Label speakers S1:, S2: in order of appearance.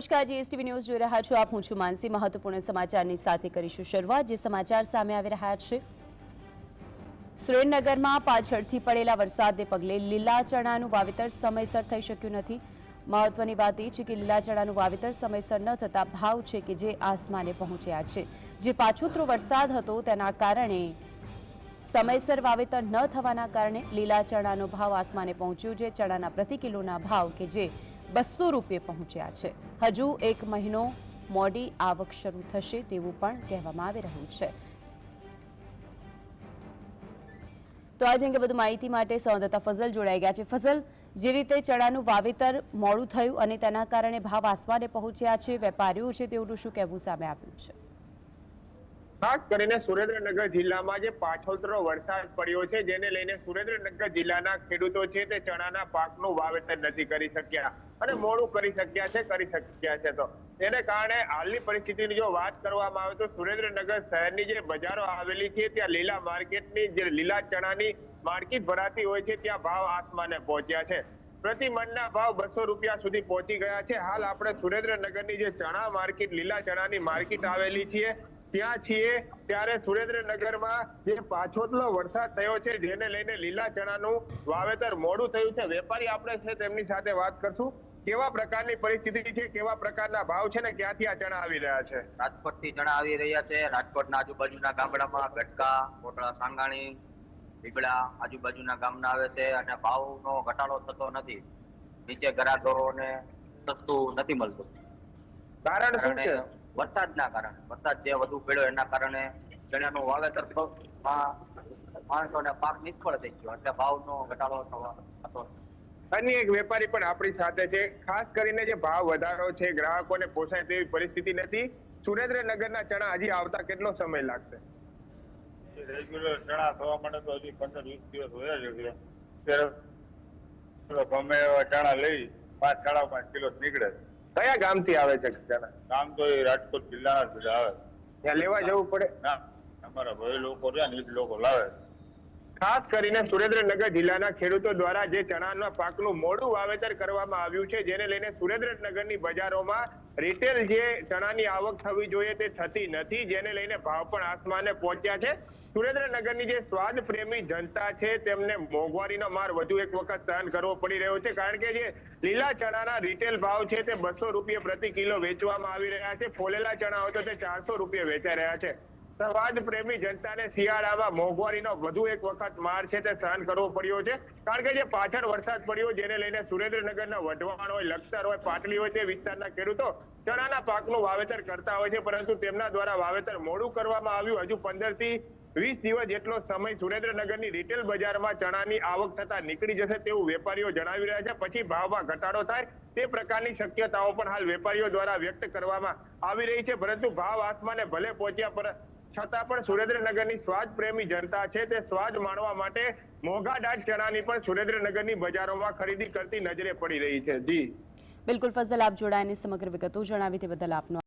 S1: નમસ્કાર, GSTV news જોઈ રહ્યા છો આપ. હું છું માનસી. મહત્વપૂર્ણ સમાચારની સાથે કરીશું શરૂઆત, જે સમાચાર સામે આવી રહ્યા છે. સુરેન્દ્રનગરમાં પાછળથી પડેલા વરસાદને પગલે લીલા ચણાનું વાવેતર સમયસર થઈ શક્યું નથી. મહત્વની વાત એ છે કે લીલા ચણાનું વાવેતર સમયસર ન થતા ભાવ છે કે જે આસમાને પહોંચ્યા છે. જે પાછોતરો વરસાદ હતો તેના કારણે સમયસર વાવેતર ન થવાના કારણે લીલા ચણાનો ભાવ આસમાને પહોંચ્યો છે ચણાના પ્રતિ કિલોના ભાવ કે જે બસો રૂપિયે પહોંચ્યા છે. હજુ એક મહિનો મોડી આવક શરૂ થશે તેવું પણ કહેવામાં આવી રહ્યું છે. તો આજે અંગે વધુ માહિતી માટે સંવાદદાતા ફઝલ જોડાઈ ગયા છે. ફઝલ, જે રીતે ચણાનું વાવેતર મોડું થયું અને તેના કારણે ભાવ આસમાને પહોંચ્યા છે, વેપારીઓ છે તેઓનું શું કહેવું સામે આવ્યું છે?
S2: ખાસ કરીને સુરેન્દ્રનગર જિલ્લામાં જે પાછોતરો વરસાદ પડ્યો છે, જેને લઈને સુરેન્દ્રનગર જિલ્લાના ખેડૂતો છે તે ચણાના પાકનું વાવેતર નથી કરી શક્યા. અને મોડું કરી શક્યા છે, કરી શક્યા છે. તો તેને કારણે હાલની પરિસ્થિતિની જો વાત કરવામાં આવે તો સુરેન્દ્રનગર શહેરની જે બજારો આવેલી છે, ત્યાં લીલા માર્કેટની જે લીલા ચણાની માર્કેટ ભરાતી હોય છે, ત્યાં ભાવ આસમાને પહોંચ્યા છે. પ્રતિ મણના ભાવ બસો રૂપિયા સુધી પહોંચી ગયા છે. હાલ આપણે સુરેન્દ્રનગરની જે ચણા માર્કેટ, લીલા ચણાની માર્કેટ આવેલી છીએ ત્યાં છીએ. ત્યારે સુરેન્દ્રનગરમાં જે પાછોતલો વરસાદ થયો છે, જેને લઈને લીલા ચણાનું વાવેતર મોડું થયું છે. વેપારી આપણે છે, તેમની સાથે વાત કરશું. કેવા પ્રકારની પરિસ્થિતિ છે કેવા પ્રકારના ભાવ છે ને ક્યાંથી આ ચણા આવી રહ્યા છે?
S3: રાજકોટથી ચણા આવી રહ્યા છે. રાજકોટના આજુબાજુના ગામડામાં ગટકા કોટડા સાંગાણી બીબડા આજુબાજુના ગામના આવે છે અને ભાવનો ઘટાડો થતો નથી. નીચે ગ્રાહકોને સસ્તું નથી મળતું.
S2: કારણ શું છે?
S3: વરસાદના કારણે. વરસાદ જે વધુ પડ્યો એના કારણે ચણાનું વાવેતર માણસોને પાક નિષ્ફળ થઈ ગયો. એટલે ભાવનો ઘટાડો થવા થતો.
S2: અન્ય એક વેપારી પણ આપણી સાથે છે. ખાસ કરીને જે ભાવ વધારો છે ગ્રાહકોને પોસાય તેવી પરિસ્થિતિ નથી. સુરેન્દ્રનગરના ચણા હજી આવતા કેટલો સમય લાગશે?
S4: રેગ્યુલર ચણા થવા માટે તો હજી પંદર વીસ દિવસ હોય જ છે ગમે એવા ચણા લઈ પાંચ સાડા પાંચ કિલો નીકળે.
S2: કયા ગામથી આવે છે ચણા?
S4: ગામ તો એ રાજકોટ જિલ્લાના આવે.
S2: ત્યાં લેવા જવું પડે?
S4: ના અમારા ભાઈ લોકો રહ્યા ને એ લોકો લાવે.
S2: ખાસ કરીને સુરેન્દ્રનગર જિલ્લાના ખેડૂતો દ્વારા જે ચણાના પાકનું મોડું વાવેતર કરવામાં આવ્યું છે, જેને લઈને સુરેન્દ્રનગરની બજારોમાં રિટેલ જે ચણાની આવક થવી જોઈએ તે થતી નથી, જેને લઈને ભાવ પણ આસમાને પહોંચ્યા છે. સુરેન્દ્રનગરની જે સ્વાદ પ્રેમી જનતા છે, તેમને મોંઘવારીનો માર વધુ એક વખત સહન કરવો પડી રહ્યો છે, કારણ કે જે લીલા ચણાના રિટેલ ભાવ છે, તે બસો રૂપિયા પ્રતિ કિલો વેચવામાં આવી રહ્યા છે, ફોલેલા ચણા હોય તો તે ચારસો રૂપિયા વેચાઈ રહ્યા છે. સ્વાદ પ્રેમી જનતાને શિયાળામાં મોંઘવારીનો વધુ એક વખત માર છે તે સહન કરવો પડ્યો છે. કારણ કે જે પાછળ વરસાદ પડ્યો જેને લઈને સુરેન્દ્રનગરના વઢવાણ હોય લખતર હોય પાટલી હોય તે વિસ્તારના ખેડૂતો ચણાના પાકનું વાવેતર કરતા હોય છે. પરંતુ તેમના દ્વારા વાવેતર મોડું કરવામાં આવ્યું. હજુ પંદરથી વીસ દિવસ જેટલો સમય સુરેન્દ્રનગરની રિટેલ બજારમાં ચણાની આવક થતા નીકળી જશે તેવું વેપારીઓ જણાવી રહ્યા છે. પછી ભાવમાં ઘટાડો થાય તે પ્રકારની શક્યતાઓ પણ હાલ વેપારીઓ દ્વારા વ્યક્ત કરવામાં આવી રહી છે. પરંતુ ભાવ આસમાને ભલે પહોંચ્યા પર છતાં પણ સુરેન્દ્રનગરની સ્વાદ પ્રેમી જનતા છે તે સ્વાદ માણવા માટે મોંઘા દાટ ચણાની પણ સુરેન્દ્રનગરની બજારોમાં ખરીદી કરતી નજરે પડી રહી છે. જી.
S1: બિલકુલ, ફઝલ, આપ જોડાયાની સમગ્ર વિગતો જણાવી તે બદલ આપનો